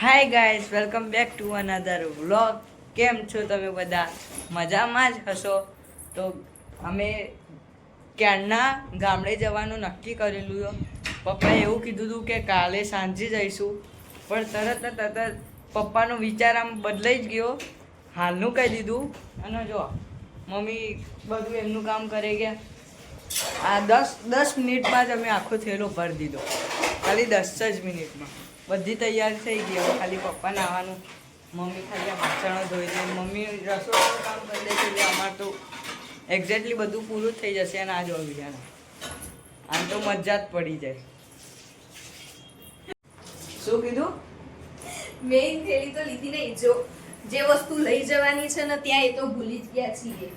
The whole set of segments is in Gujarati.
Hi guys welcome back to another vlog કેમ છો તમે બધા? મજામાં જ હશો? તો અમે ક્યારના ગામડે જવાનું નક્કી કરેલું પપ્પાએ એવું કીધું હતું કે કાલે સાંજે જઈશું. પણ તરત તરત પપ્પાનો વિચાર આમ બદલાઈ જ ગયો. હાલનું કહી દીધું. અને જો, મમ્મી બધું એમનું કામ કરે ગયા. આ દસ દસ મિનિટમાં જ અમે આખો થેલો ભરી દીધો. ખાલી દસ જ મિનિટમાં. બધી તૈયાર થઈ ગઈ. હવે ખાલી પપ્પા નાવાનું મમ્મી ખાલી વાસણો ધોઈ દે. મમ્મી રસોઈનું કામ કરી દે એટલે અમારે તો એક્ઝેક્ટલી બધું પૂરું થઈ જશે અને આ જોવા બીજાને આમ તો મજા જ પડી જાય. શું કીધું? મેઇન થેલી તો લીધી નહીં. જો જે વસ્તુ લઈ જવાની છે ને ત્યાં એ તો ભૂલી જ ગયા છીએ.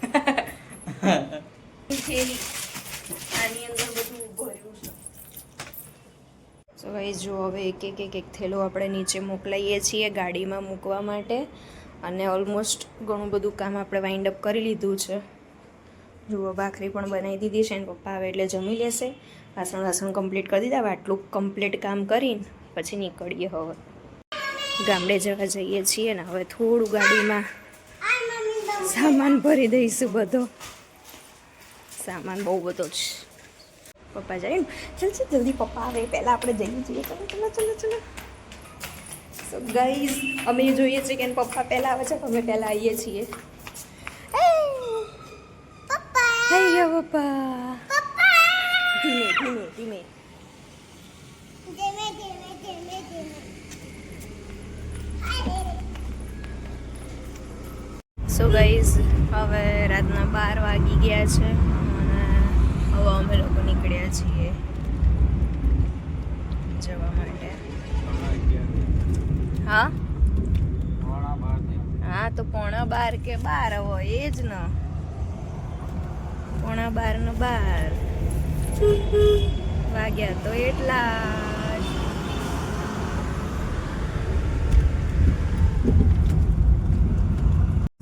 થેલી. આની અંદર બધું ભાઈ જો હવે એક એક એક એક થેલો આપણે નીચે મોકલાઈએ છીએ ગાડીમાં મૂકવા માટે અને ઓલમોસ્ટ ઘણું બધું કામ આપણે વાઇન્ડ અપ કરી લીધું છે. જુઓ, ભાખરી પણ બનાવી દીધી છે અને પપ્પા આવે એટલે જમી લેશે. વાસણ વાસણ કમ્પ્લીટ કરી દીધા આટલું કમ્પ્લીટ કામ કરીને પછી નીકળીએ હવે. ગામડે જવા જઈએ છીએ ને હવે થોડું ગાડીમાં સામાન ભરી દઈશું બધો. સામાન બહુ બધો છે પપ્પા જાય ચાલ ચાલ જલ્દી પપ્પા આવે પહેલાં આપણે જઈએ છીએ. ચાલો ચલો ચાલો ચાલો. સો ગાઈઝ અમે જોઈએ છીએ કે પપ્પા પહેલાં આવે છે તો અમે પહેલાં આવીએ છીએ. પપ્પા. ધીમે ધીમે ધીમે. સો ગાઈઝ હવે રાતના બાર વાગી ગયા છે. હવે અમે લોકો નીકળ્યા છીએ જવા માટે. હા? હા, તો પોણા બાર કે બાર હોય, એ જ ને. પોણા બાર નો બાર. વાગ્યા તો એટલા જ.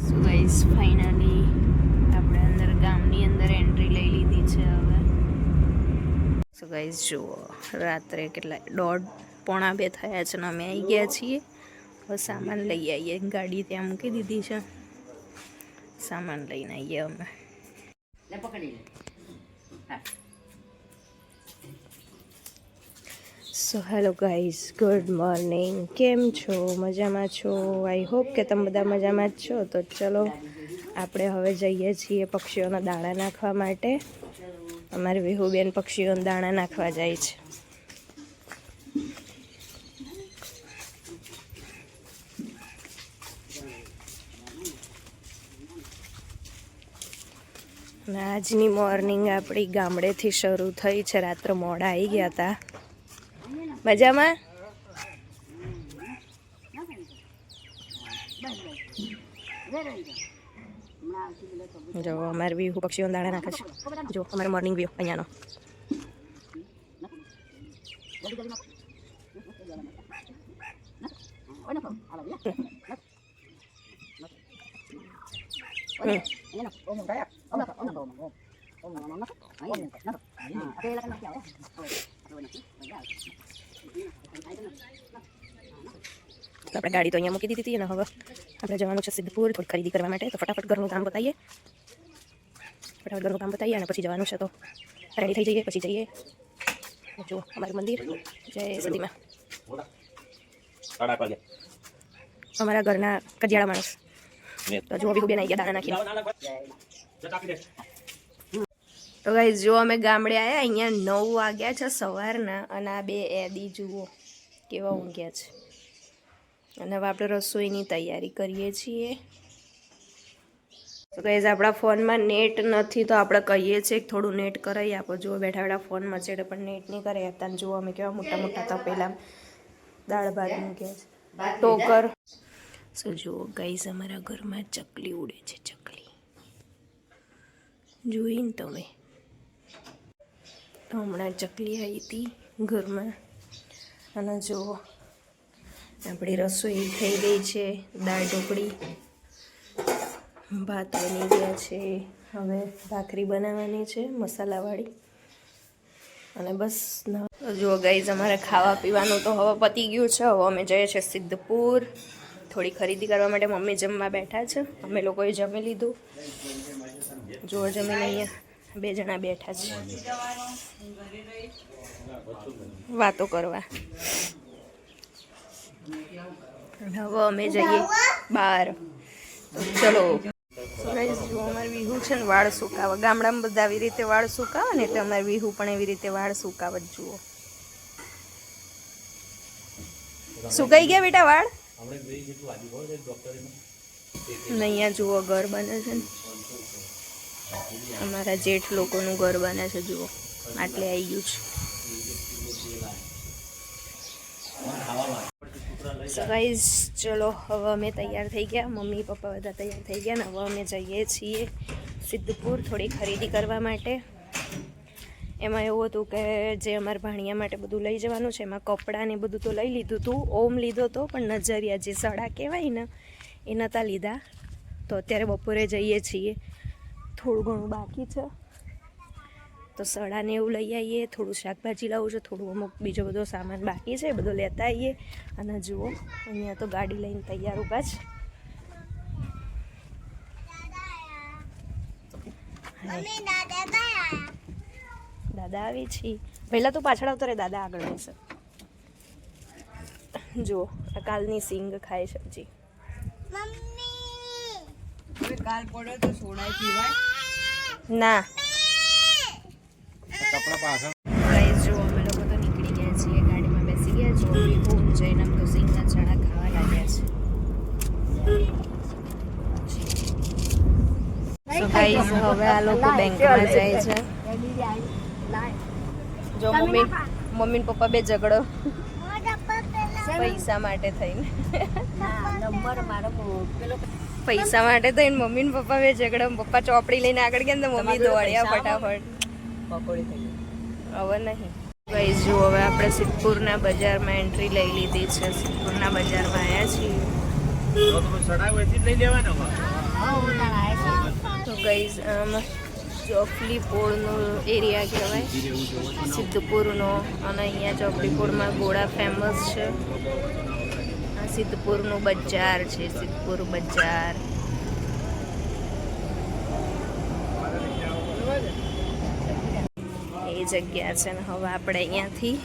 સો ગાઈઝ ફાઇનલી આપણે અંદર ગામની અંદર એન્ટ્રી લઈ લીધી છે હવે સો ગાઈઝ જુઓ રાત્રે કેટલા દોઢ પોણા બે થયા છે ને અમે આવી ગયા છીએ. હવે સામાન લઈ આવીએ ગાડી ત્યાં મૂકી દીધી છે. સામાન લઈને આવીએ અમે. So hello guys good morning કેમ છો? મજામાં છો? આઈ હોપ કે તમે બધા મજામાં જ છો. તો ચલો આપણે હવે જઈએ છીએ પક્ષીઓના દાણા નાખવા માટે. અમારી વિહુબેન પક્ષીઓના દાણા નાખવા જાય છે. આજની મોર્નિંગ આપણી ગામડેથી શરૂ થઈ છે. રાત્રે મોડા આવી ગયા હતા મજામાં? જો અમારે હું પક્ષીઓ દાણા નાખે છે જો અમારે મોર્નિંગ વ્યૂ અહીંયાનો હમ. તો આપણે ગાડી તો અહીંયા મૂકી દીધી હતી અને હવે આપણે જવાનું છે સિદ્ધપુર થોડી ખરીદી કરવા માટે. તો ફટાફટ ઘરનું કામ બતાવીએ. ફટાફટ ઘરનું કામ બતાવીએ અને પછી જવાનું છે તો રેડી થઈ જઈએ પછી જઈએ. જુઓ અમારું મંદિર. જય સદીમાં અમારા ઘરના કજિયાળા માણસ. તો જુઓ બી બેન આવી ગયા દાણા નાખી તો ગાઈ જો અમે ગામડે આવ્યા અહીંયા નવ વાગ્યા છે સવારના અને આ બે એદી જુઓ કેવા ઊંઘ્યા છે. અને હવે આપણે રસોઈની તૈયારી કરીએ છીએ. તો ગાઈઝ આપણા ફોનમાં નેટ નથી તો આપણે કહીએ છીએ થોડું નેટ કરાવી આપો. જુઓ, બેઠા બેઠા ફોન મચેડે, પણ નેટ નહીં કરાવી આપતા જુઓ, અમે કેવા મોટા મોટા તપેલા દાળ ભાત મૂક્યા છે. ટોકર સો જુઓ ગાઈઝ અમારા ઘરમાં ચકલી ઉડે છે, ચકલી. જોઈને તમે. તો હમણાં ચકલી આવી હતી ઘરમાં. અને જુઓ આપણી રસોઈ થઈ ગઈ છે, દાળ ઢોકળી, ભાત બની ગયા છે, હવે ભાખરી બનાવવાની છે, મસાલાવાળી. અને બસ જો ગાઈઝ અમારે ખાવા પીવાનું તો હવે પતી ગયું છે, હવે અમે જઈએ છીએ સિદ્ધપુર. થોડી ખરીદી કરવા માટે મમ્મી જમવા બેઠા છે, અમે લોકોએ જમી લીધું. જો જમીને અહીંયા બે જણા બેઠા છે. વાતો કરવા. હવે અમે જઈએ બહાર. ચલો. જો અમારે વિહુ છે ને વાળ સુકાવા. ગામડામાં બધા આવી રીતે વાળ સુકાવે ને એટલે અમારે વિહુ પણ એવી રીતે વાળ સુકાવ જ જુઓ. સુકાઈ ગયા બેટા વાળ? અહીંયા જુઓ, ઘર બને છે ને. અમારા જેઠ લોકોનું ઘર બને છે, જુઓ. આટલે આવી ગયું છે. So ગાઈઝ ચલો, હવે અમે તૈયાર થઈ ગયા. મમ્મી, પપ્પા બધા તૈયાર થઈ ગયા ને હવે અમે જઈએ છીએ સિદ્ધપુર થોડી ખરીદી કરવા માટે. એમાં એવું હતું કે જે અમારા ભાણિયા માટે બધું લઈ જવાનું છે, એમાં કપડાં ને બધું તો લઈ લીધું હતું ઓમ લીધો તો, પણ નજરિયા જે સડા કહેવાય ને, એ નહોતા લીધા. તો અત્યારે બપોરે જઈએ છીએ. થોડું ઘણું બાકી છે. તો સડાને એવું લઈ આવીએ થોડું શાકભાજી લાવવું છે થોડું અમુક બીજો બધો સામાન બાકી છે એ બધો લેતા આવીએ અને જુઓ અહીંયા તો ગાડી લઈને તૈયાર ઊભા જ દાદા આવી છીએ પહેલાં તો પાછળ આવતો રે દાદા આગળ રહેશે જુઓ આ કાલની સિંગ ખાય સબ્જી. હજી કાલ પડ્યો તો સોડા પીવાય. ના. કપડા પાછળ. ગાઈસ જો અમે લોકો તો નીકળી ગયા છીએ ગાડીમાં બેસી ગયા જો વિભૂમ જઈને આમ તો સિંગના ચણા ખાવા લાગ્યા છે. હવે આ લોકો બેંકમાં જાય છે. જો મમ્મી મમ્મી પપ્પા બે ઝઘડો. પૈસા માટે થઈને. પૈસા માટે થઈને મમ્મી ને પપ્પા બે ઝઘડો. પપ્પા ચોપડી લઈને આગળ ગયા ને મમ્મી દોડ્યા ફટાફટ. પકોડી હવે નહીં. ગાઈસ જો હવે આપણે સિદ્ધપુરના બજારમાં એન્ટ્રી લઈ લીધી છે. સિદ્ધપુરના બજારમાં આવ્યા છીએ. તો ગાઈસ આમ ચોકલી પોળનો એરિયા કહેવાય. સિદ્ધપુરનો. અને અહીંયા ચોકલી પોળમાં ગોળા ફેમસ છે. સિદ્ધપુરનું બજાર છે, સિદ્ધપુર બજાર. એ જગ્યા છે ને હવે આપણે અહીંયાથી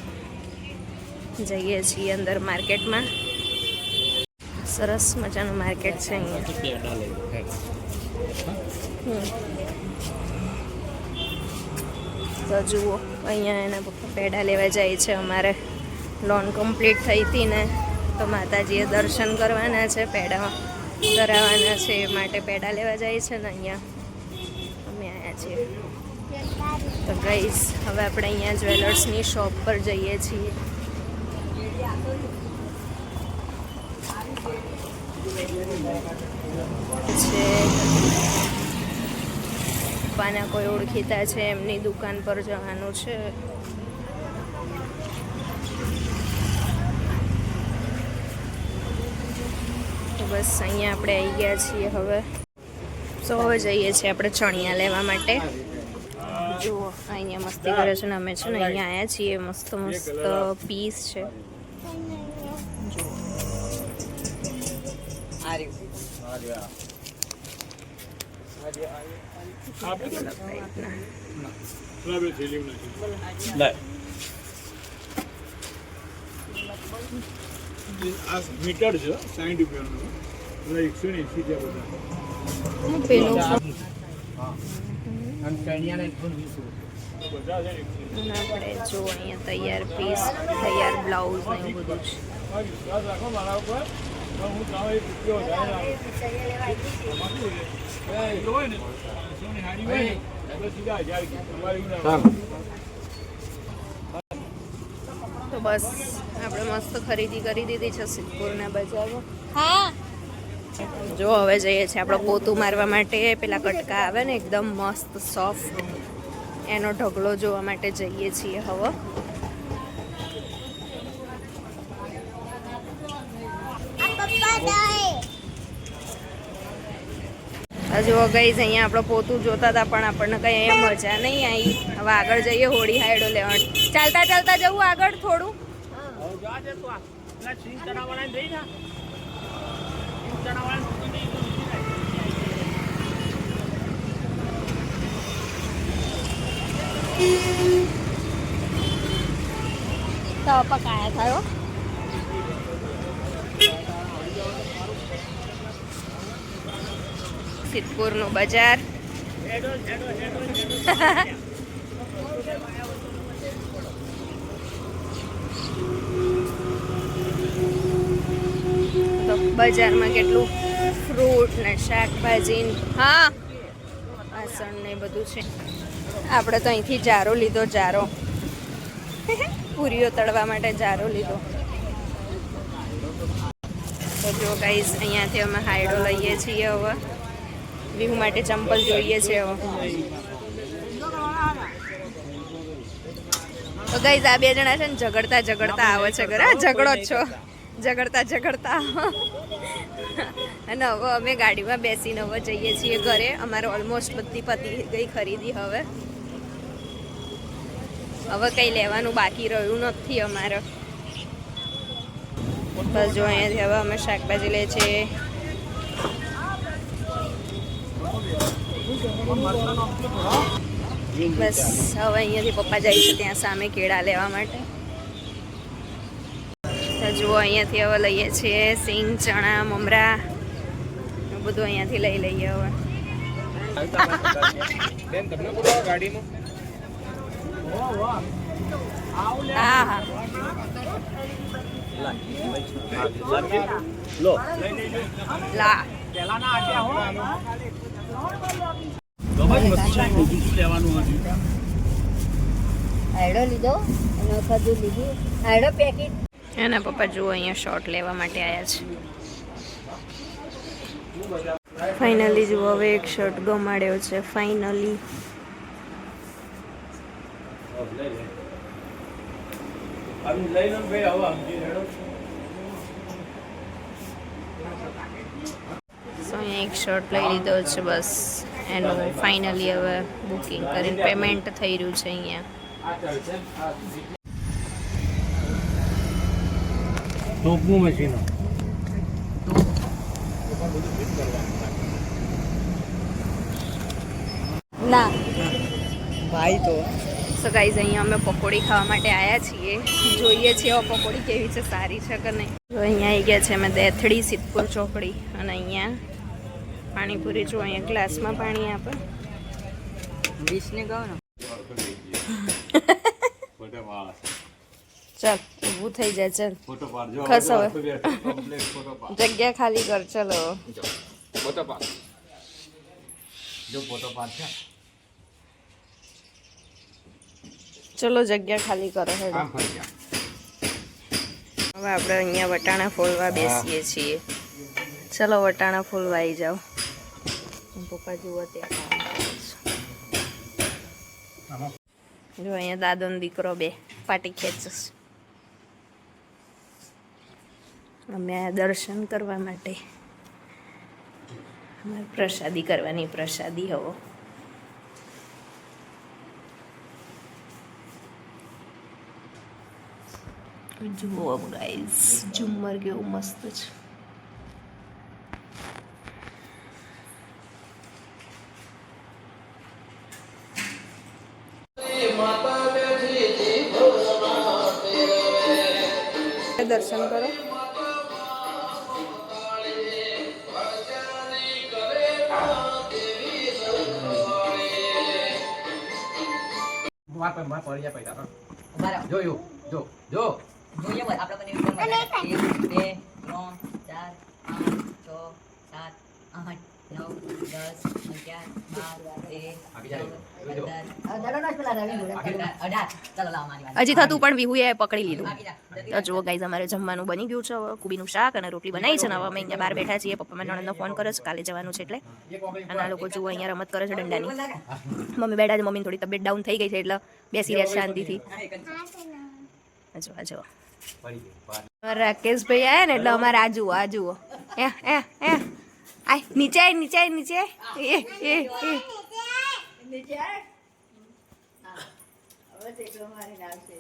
જઈએ છીએ અંદર માર્કેટમાં. સરસ મજાનું માર્કેટ છે અહીંયા. તો જુઓ, અહીંયા એના પપ્પા પેડા લેવા જાય છે અમારે. લોન કમ્પ્લીટ થઈ હતી ને, તો માતાજીએ દર્શન કરવાના છે, પેડા કરાવવાના છે, એ માટે પેડા લેવા જાય છે ને અહીંયા. અમે આવ્યા છીએ. તો ગઈશ હવે આપણે અહીંયા જ્વેલર્સની શોપ પર જઈએ છીએ. છે. પપ્પાના કોઈ ઓળખીતા છે, એમની દુકાન પર જવાનું છે. બસ અહીંયા આપણે આવી ગયા છીએ હવે. સો હવે જઈએ છીએ આપણે ચણિયા લેવા માટે. જુઓ અહીંયા મસ્તી કરે છે ને અમે છે ને અહીંયા આવ્યા છીએ. મસ્ત મસ્ત પીસ છે. જુઓ આ રહ્યું આ મીટર છે સાઠ રૂપિયાનું. એકસો ને એસી છે બધા. પેલું અને ચણિયાના એકસો વીસ રૂપિયા જો અહીંયા તૈયાર પીસ તૈયાર બ્લાઉઝ ને એવું બધું છે વિશ્વાસ રાખો મારા ઉપર તો હું હોય ને હાડી હોય સીધા હજાર તમારે બસ આપણે મસ્ત ખરીદી કરી દીધી છે સિદ્ધપુરના બજારમાં. જો હવે જઈએ છીએ આપણે પોતું મારવા માટે. પેલા કટકા આવે ને એકદમ મસ્ત સોફ્ટ એનો ઢગલો જોવા માટે જઈએ છીએ હવે. હજુ ગઈ અહીંયા આપણે પોતું જોતા હતા પણ આપણને કઈ અહીંયા મજા નહીં આવી. હવે આગળ જઈએ હોળી હાયડો લેવા ચાલતા ચાલતા જવું આગળ થોડું. તું આ. પેલા સિંગ ચણાવાળાને દઈ ના. સિંગ ચણાવાળાને મૂકી દઈ તો મૂકી દે. તો પકાયા થયો સિદ્ધપુરનું બજાર બજારમાં કેટલું ફ્રૂટ ને શાકભાજી હા, વાસણ ને બધું છે. આપણે તો અહીંથી જારો લીધો, જારો. પૂરીઓ તળવા માટે જારો લીધો. તો જો ગાઈઝ અહીંયાથી અમે હાયડો લઈએ છીએ હવે. વ્યૂ માટે ચંપલ જોઈએ છે હવે. તો ગાઈઝ આ બે જણા છે ને ઝઘડતા ઝઘડતા આવે છે ઘરે. ઝઘડો જ છો. ઝઘડતા ઝઘડતા. અને હવે અમે ગાડીમાં બેસીને હવે જઈએ છીએ ઘરે. અમારે ઓલમોસ્ટ બધી પતી ગઈ ખરીદી હવે. હવે કંઈ લેવાનું બાકી રહ્યું નથી અમારે. બસ જો અહીંયાથી હવે અમે શાકભાજી લે છે. બસ હવે અહીંયાથી પપ્પા જાય છે ત્યાં સામે કેળા લેવા માટે. જુઓ અહીંયાથી હવે લઈએ છીએ સિંગ ચણા મમરા બધું અહીંયાથી લઈ લઈએ હવે. હા હા. લો. લા. આટ્યા હો લીધો અને ખાધું લીધું. આયડો પેકેટ. એના પપ્પા જુઓ, અહીંયા શોર્ટ લેવા માટે આવ્યા છે. ફાઇનલી જુઓ, હવે એક શર્ટ ગમાડ્યો છે ફાઇનલી સો અહીંયા એક શર્ટ લઈ લીધો છે, બસ. એનું ફાઇનલી હવે બુકિંગ કરીને પેમેન્ટ થઈ રહ્યું છે અહીંયા. ટોપનું મશીન ના. ભાઈ તો. સો ગાઈઝ અહીંયા અમે પકોડી ખાવા માટે આવ્યા છીએ. જોઈએ છીએ હવે પકોડી કેવી છે સારી છે કે નહીં. જો અહીંયા આવી ગયા છે અમે દેથડી સિદ્ધપુર ચોકડી અને અહીંયા પાણીપુરી જો અહીંયા ગ્લાસમાં પાણી આપે. વીસને કહો ને. ચાલ ઊભું થઈ જાય ચાલ. ખસ હવે. જગ્યા ખાલી કર ચલો. ફોટો પાડ. જો ફોટો પાડ છે ચલો જગ્યા ખાલી કરો ગયા હવે આપણે અહીંયા વટાણા ફોલવા બેસીએ છીએ. ચલો વટાણા ફોલવા આવી જાઓ પપ્પા જુઓ ત્યાં જો અહીંયા દાદો ને દીકરો બે પાટી ખેંચસ અમે આ દર્શન કરવા માટે. અમારે પ્રસાદી કરવાની પ્રસાદી હવો. જુઓ ગાઈઝ ઝુમ્મર કેવું મસ્ત છે. વાત પર માર પડી જાય પૈસા બરાબર જો જો જો જોઈએ બોલ આપણે બંને ઉપર એક બે ત્રણ ચાર પાંચ છ સાત આઠ. નવ દસ અગિયાર બાર હજી થતું પણ વિહુએ પકડી લીધું. તો જુઓ ગાઈઝ અમારે જમવાનું બની ગયું છે. હવે કુબીનું શાક અને રોટલી બનાવી છે ને હવે અમે અહીંયા બહાર બેઠા છીએ. પપ્પા મને નણંદનો ફોન કરે છે કાલે જવાનું છે એટલે. અને આ લોકો જુઓ અહીંયા રમત કરે છે દંડાની મમ્મી બેઠા છે મમ્મીની થોડી તબિયત ડાઉન થઈ ગઈ છે એટલે બેસી રહ્યા શાંતિથી. જો આ જુઓ. રાકેશભાઈ આવ્યા ને એટલે અમારે આ જુઓ આ જુઓ. એ એ એ આય નીચે આય નીચે આય નીચે. એ એ એ હવે તેટલો મારે આવશે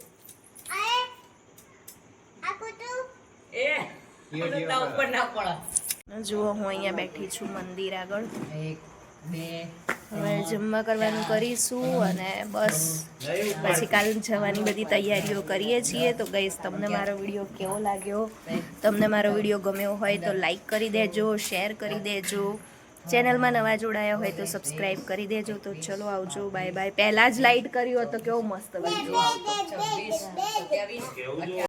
એ ઉપર ના પડે. જુઓ હું અહીંયા બેઠી છું મંદિર આગળ. એક બે હવે જમવા કરવાનું કરીશું અને બસ. પછી કાલ જવાની બધી તૈયારીઓ કરીએ છીએ. તો ગઈશ, તમને મારો વીડિયો કેવો લાગ્યો? તમને મારો વીડિયો ગમ્યો હોય તો લાઈક કરી દેજો શેર કરી દેજો. ચેનલમાં નવા જોડાયા હોય તો સબસ્ક્રાઈબ કરી દેજો. તો ચલો આવજો. બાય બાય પહેલાં જ લાઈટ કર્યો હતો કેવો મસ્ત વીડિયો